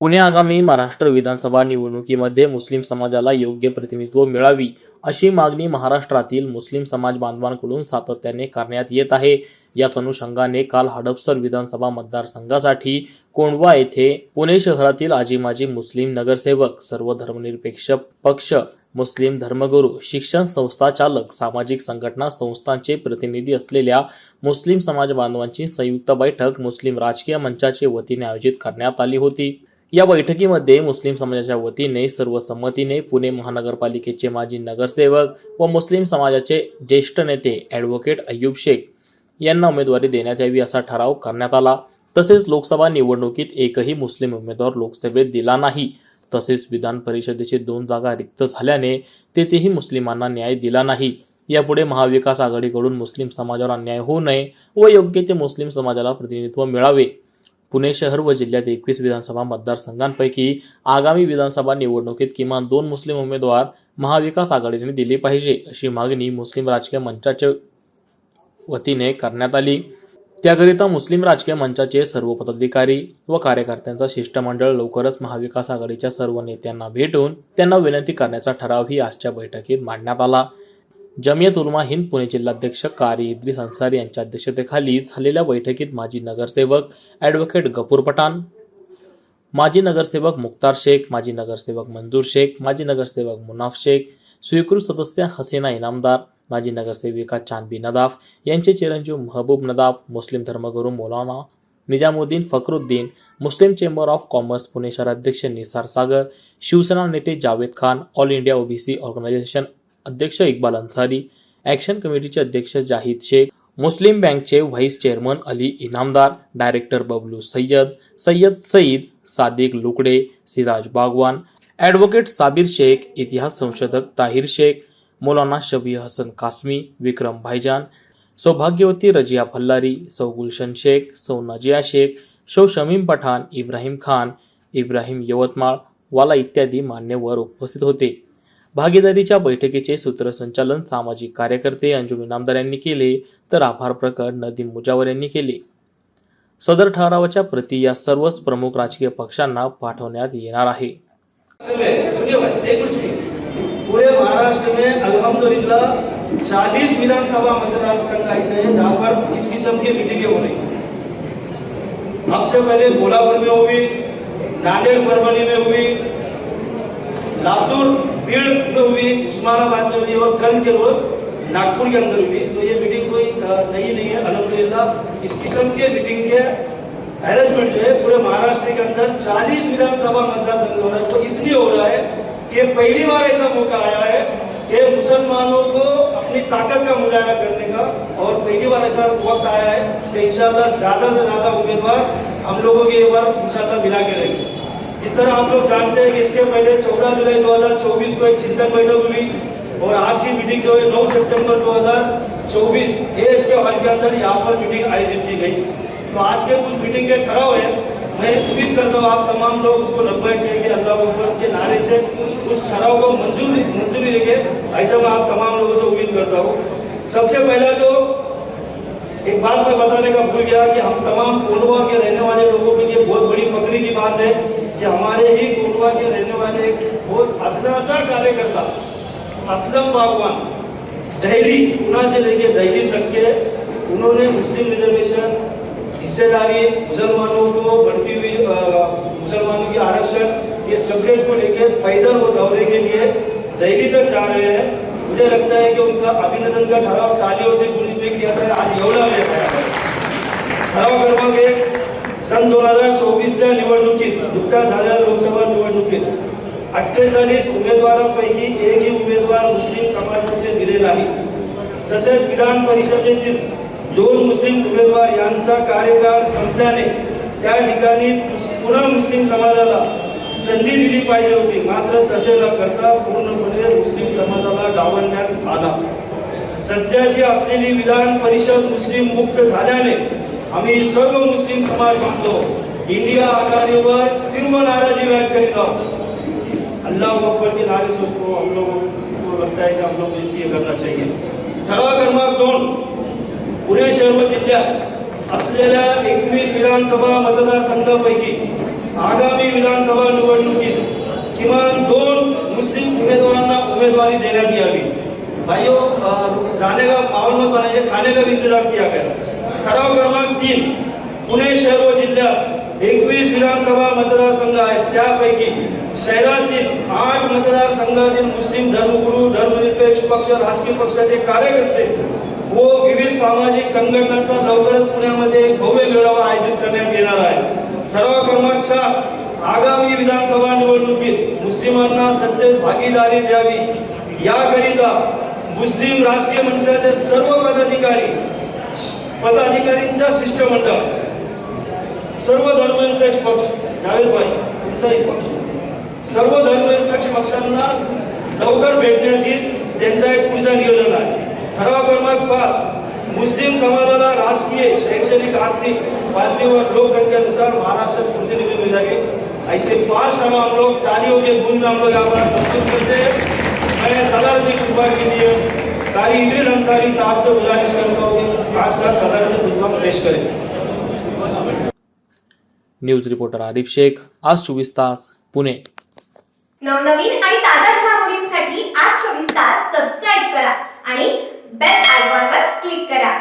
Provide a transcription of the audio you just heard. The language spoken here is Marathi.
पुणे आगामी महाराष्ट्र विधानसभा निवडणुकीमध्ये मुस्लिम समाजाला योग्य प्रतिनिधित्व मिळावी अशी मागणी महाराष्ट्रातील मुस्लिम समाज बांधवांकडून सातत्याने करण्यात येत आहे. याच अनुषंगाने काल हडपसर विधानसभा मतदारसंघासाठी कोंडवा येथे पुणे शहरातील आजी माजी मुस्लिम नगरसेवक सर्व धर्मनिरपेक्ष पक्ष मुस्लिम धर्मगुरू शिक्षण संस्था चालक सामाजिक संघटना संस्थांचे प्रतिनिधी असलेल्या मुस्लिम समाज बांधवांची संयुक्त बैठक मुस्लिम राजकीय मंचाचे वतीने आयोजित करण्यात आली होती. या बैठकीमध्ये मुस्लिम समाजाच्या वतीने सर्वसंमतीने पुणे महानगरपालिकेचे माजी नगरसेवक व मुस्लिम समाजाचे ज्येष्ठ नेते ॲडव्होकेट अय्यूब शेख यांना उमेदवारी देण्यात यावी असा ठराव करण्यात आला. तसेच लोकसभा निवडणुकीत एकही मुस्लिम उमेदवार लोकसभेत दिला नाही. तसेच विधान परिषदेचे दोन जागा रिक्त झाल्याने तेथेही मुस्लिमांना न्याय दिला नाही. यापुढे महाविकास आघाडीकडून मुस्लिम समाजावर अन्याय होऊ नये व योग्य ते मुस्लिम समाजाला प्रतिनिधित्व मिळावे. पुणे शहर व जिल्ह्यात एकवीस विधानसभा मतदारसंघांपैकी आगामी विधानसभा निवडणुकीत किमान दोन मुस्लिम उमेदवार महाविकास आघाडीने दिली पाहिजे अशी मागणी मुस्लिम राजकीय मंचाच्या वतीने करण्यात आली. त्याकरिता मुस्लिम राजकीय मंचाचे सर्व पदाधिकारी व कार्यकर्त्यांचा शिष्टमंडळ लवकरच महाविकास आघाडीच्या सर्व नेत्यांना भेटून त्यांना विनंती करण्याचा ठरावही आजच्या बैठकीत मांडण्यात आला. जमियत उलमा हिंद पुणे जिल्हाध्यक्ष कारी इद्रिस अन्सारी यांच्या अध्यक्षतेखाली झालेल्या बैठकीत माजी नगरसेवक ॲडव्होकेट गफूर पठाण माजी नगरसेवक मुक्तार शेख माजी नगरसेवक मंजूर शेख माजी नगरसेवक मुनाफ शेख स्वीकृत सदस्य हसीना इनामदार माजी नगरसेविका चांदबी नदाफ यांचे चिरंजीव महबूब नदाफ मुस्लिम धर्मगुरू Maulana Nizamuddin Fakhruddin Muslim chamber of commerce Pune शहराध्यक्ष निसार सागर शिवसेना नेते Javed Khan all India OBC organisation अध्यक्ष इक्बाल अन्सारी ॲक्शन कमिटीचे अध्यक्ष जाहिद शेख मुस्लिम बँकचे vice chairman Ali Inamdar director Bablu Sayyad Sayyad Saeed Sadiq Lukde Siraj Bagwan advocate Sabir Shaikh इतिहास संशोधक ताहिर शेख मौलाना शबी हसन कासमी विक्रम भाईजान सौभाग्यवती रजिया भल्लारी सौ गुलशन शेख सौ नजिया शेख शो शमीम पठाण इब्राहिम खान इब्राहिम यवतमाळ वाला इत्यादी मान्यवर उपस्थित होते. भागीदारीच्या बैठकीचे सूत्रसंचालन सामाजिक कार्यकर्ते अंजुम इनामदार यांनी केले तर आभार प्रकट नदीम मुजावर यांनी केले सदर ठरावाच्या प्रती या सर्वच प्रमुख राजकीय पक्षांना पाठवण्यात येणार आहे सुनिए पूरे महाराष्ट्र में अल्हम्दुलिल्लाह 40 विधानसभा मतदार संघ ऐसे हैं जहाँ पर इस किस्म की मीटिंगें हो रही हैं। अब से पहले कोल्हापुर में हुई नांदेड़ परभनी में हुई लातूर बीड़ में हुई उस्मानाबाद में हुई और कल के रोज नागपुर के अंदर हुई। तो ये मीटिंग कोई अ, नई नहीं है अल्हम्दुलिल्लाह इस किस्म के मीटिंग के अरेंजमेंट जो है पूरे महाराष्ट्र के अंदर 40 विधानसभा मतदार संघ हो रहा है वो इसलिए हो रहा है कि पहली बार ऐसा मौका आया है कि मुसलमानों को अपनी ताकत का मुजाहरा करने का। और पहली बार ऐसा वक्त आया है कि इंशाल्लाह ज्यादा से ज्यादा उम्मीदवार हम लोगों के एक बार इंशाल्लाह मिला के रहेंगे। जिस तरह आप लोग जानते हैं कि इसके पहले 14 जुलाई 2024 को एक चिंतन बैठक हुई और आज की मीटिंग जो है 9 सितंबर 2024 ये इसके हॉल के अंदर यहाँ पर मीटिंग आयोजित की गई तो आज के कुछ मीटिंग के ठहराव है मैं उम्मीद करता हूँ आप तमाम लोग उसको लब्बैक कहेंगे अल्लाह अकबर के नारे से उस ठहराव को मंजूरी मंजूरी देंगे ऐसा मैं आप तमाम लोगों से उम्मीद करता हूँ सबसे पहला तो एक बात मैं बताने का भूल गया कि हम तमाम कोंडवा के रहने वाले लोगों के लिए बहुत बड़ी फखरी की बात है कि हमारे ही कोंडवा के रहने वाले एक बहुत अदना सा कार्यकर्ता असलम बागवान दहली पुणे से लेके दहली तक के उन्होंने मुस्लिम रिजर्वेशन हिस्सेदारी मुसलमानों को बढ़ती हुई अ, मुसलमानों की आरक्षण ये सब्जेक्ट को लेके पैदल और दौरे के लिए दिल्ली तक जा रहे हैं मुझे लगता है कि उनका अभिनंदन का ठराव तालियों से पूरी किया था आज एवढा वेळ आहे. ठराव क्रमांक एक सन दोन हजार चोवीसच्या निवडणुकीत नुकत्याच झालेल्या लोकसभा निवडणुकीत अठ्ठेचाळीस उमेदवारांपैकी एकही उमेदवार मुस्लिम समाजाचे दिले नाही. तसेच विधान परिषदेतील दोन मुस्लिम उमेदवार यांचा कार्यकाळ संपल्याने त्या ठिकाणी पुन्हा मुस्लिम समाजाला संधी दिली पाहिजे होती. मात्र तसे न करता पूर्णपणे मुस्लिम समाजाला डावलण्यात आला. सध्याची असलेली विधान परिषद मुस्लिम मुक्त झाल्याने आम्ही सर्व मुस्लिम समाज म्हणतो इंडिया आघाडीवर तीव्र नाराजी व्यक्त करीत आहोत. अल्लाह अकबर के नारे से उसको हम लोगों को लगता है कि हम लोग इसलिए करना चाहिए. ठराव क्रमांक दोन पुणे शहर व जिल्ह्यात असलेल्या एकवीस विधानसभा मतदारसंघापैकी आगामी विधानसभा निवडणुकीत किमान दोन मुस्लिम उमेदवारांना उमेदवारी देण्यात यावी. भाइयों जाने का माहौल मत बनाइए खाने का भी इंतजाम किया गया. ठराव क्रमांक तीन पुणे शहर व जिल्ह्यात एकवीस विधानसभा मतदारसंघ आहेत. त्यापैकी शहरातील आठ मतदारसंघातील मुस्लिम धर्मगुरू धर्मनिरपेक्ष पक्ष राजकीय पक्षाचे कार्यकर्ते व विविध सामाजिक संघटनांचा लवकरच पुण्यामध्ये एक भव्य मेळावा आयोजित करण्यात येणार आहे. ठराव क्रमांक सात आगामी विधानसभा निवडणुकीत मुस्लिमांना सत्तेत भागीदारी द्यावी. याकरिता मुस्लिम राजकीय मंचाचे सर्व पदाधिकारी पदाधिकारींच्या शिष्टमंडळ. सर्व धर्मनिरपेक्ष पक्ष जावेदभाई तुमचाही पक्ष. सर्व धर्मनिरपेक्ष पक्षांना लवकर भेटण्याची त्यांचा एक पुढचा नियोजन आहे. ठराव क्रमांक पाच मुस्लिम समाजाला राजकीय शैक्षणिक आर्थिक बातमीवर लोकसंख्येनुसार महाराष्ट्र प्रतिनिधी मिळाले ऐसे पांच ठराव हम लोग तालियों के गुण में हम लोग यहाँ पर प्रस्तुत करते. हैं मैं सदर की कृपा के लिए कारी इंद्रिज अंसारी साहब से गुजारिश करता हूँ कि आज का सदन खुतबा पेश करें। न्यूज रिपोर्टर आरिफ शेख आज चोवीस तास पुणे. नवनवीन आणि ताज्या घडामोडींसाठी आज चोवीस तास सबस्क्राईब करा आणि बेल आयकॉनवर क्लिक करा.